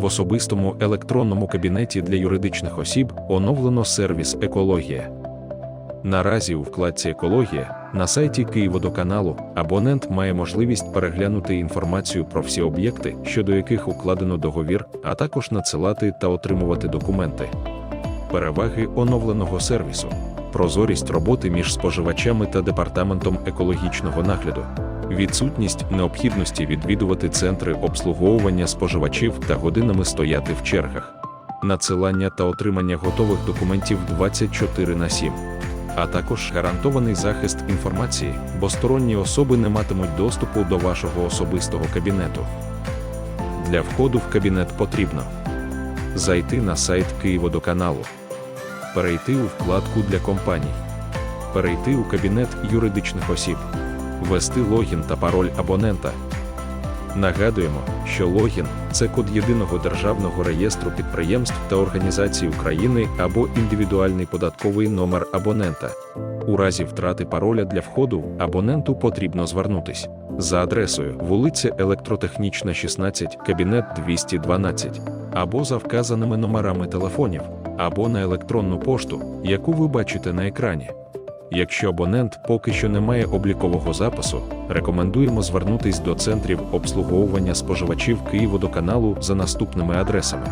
В особистому електронному кабінеті для юридичних осіб оновлено сервіс Екологія. Наразі у вкладці Екологія на сайті Київводоканалу абонент має можливість переглянути інформацію про всі об'єкти, щодо яких укладено договір, а також надсилати та отримувати документи. Переваги оновленого сервісу, прозорість роботи між споживачами та департаментом екологічного нагляду, відсутність необхідності відвідувати центри обслуговування споживачів та годинами стояти в чергах, надсилання та отримання готових документів 24 на 7 а також гарантований захист інформації, бо сторонні особи не матимуть доступу до вашого особистого кабінету. Для входу в кабінет потрібно зайти на сайт Київводоканалу, перейти у вкладку для компаній, перейти у кабінет юридичних осіб, ввести логін та пароль абонента. Нагадуємо, що логін це код єдиного державного реєстру підприємств та організацій України або індивідуальний податковий номер абонента. У разі втрати пароля для входу абоненту потрібно звернутись за адресою вулиця Електротехнічна, 16, кабінет 212, або за вказаними номерами телефонів, або на електронну пошту, яку ви бачите на екрані. Якщо абонент поки що не має облікового запису, рекомендуємо звернутись до центрів обслуговування споживачів Київводоканалу за наступними адресами.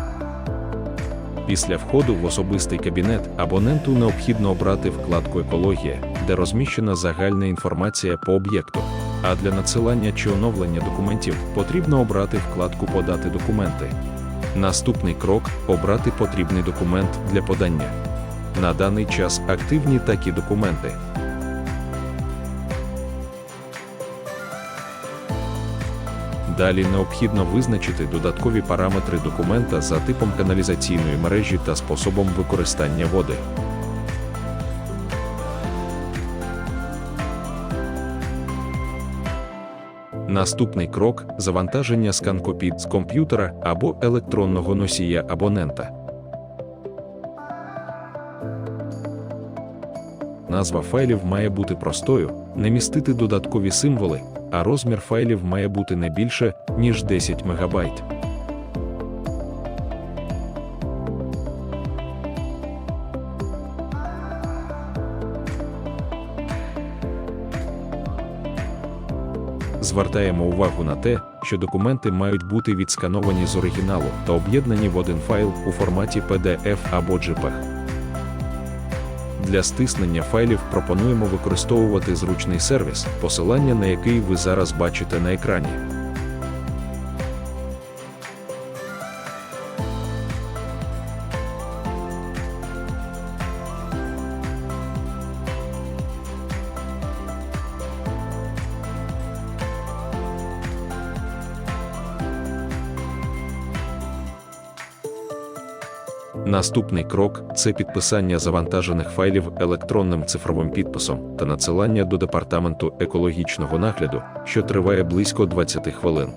Після входу в особистий кабінет абоненту необхідно обрати вкладку Екологія, де розміщена загальна інформація по об'єкту. А для надсилання чи оновлення документів потрібно обрати вкладку Подати документи. Наступний крок обрати потрібний документ для подання. На даний час активні такі документи. Далі необхідно визначити додаткові параметри документа за типом каналізаційної мережі та способом використання води. Наступний крок завантаження скан-копій з комп'ютера або електронного носія абонента. Назва файлів має бути простою, не містити додаткові символи, а розмір файлів має бути не більше, ніж 10 МБ. Звертаємо увагу на те, що документи мають бути відскановані з оригіналу та об'єднані в один файл у форматі PDF або JPEG. Для стиснення файлів пропонуємо використовувати зручний сервіс, посилання на який ви зараз бачите на екрані. Наступний крок це підписання завантажених файлів електронним цифровим підписом та надсилання до департаменту екологічного нагляду, що триває близько 20 хвилин.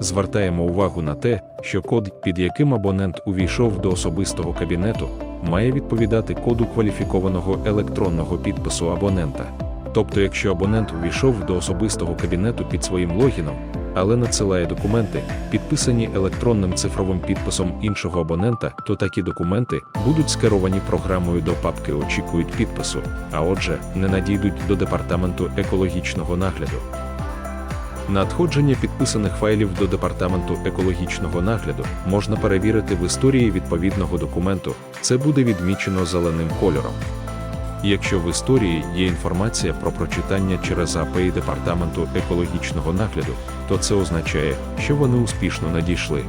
Звертаємо увагу на те, що код, під яким абонент увійшов до особистого кабінету, має відповідати коду кваліфікованого електронного підпису абонента. Тобто, якщо абонент увійшов до особистого кабінету під своїм логіном, але надсилає документи, підписані електронним цифровим підписом іншого абонента, то такі документи будуть скеровані програмою до папки Очікують підпису, а отже, не надійдуть до департаменту екологічного нагляду. Надходження підписаних файлів до департаменту екологічного нагляду можна перевірити в історії відповідного документу. Це буде відмічено зеленим кольором. Якщо в історії є інформація про прочитання через API департаменту екологічного нагляду, то це означає, що вони успішно надійшли.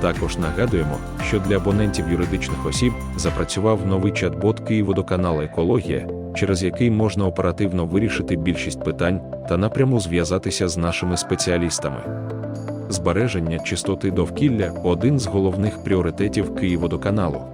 Також нагадуємо, що для абонентів юридичних осіб запрацював новий чат-бот Київводоканал Екологія, через який можна оперативно вирішити більшість питань та напряму зв'язатися з нашими спеціалістами. Збереження чистоти довкілля один з головних пріоритетів Київводоканалу.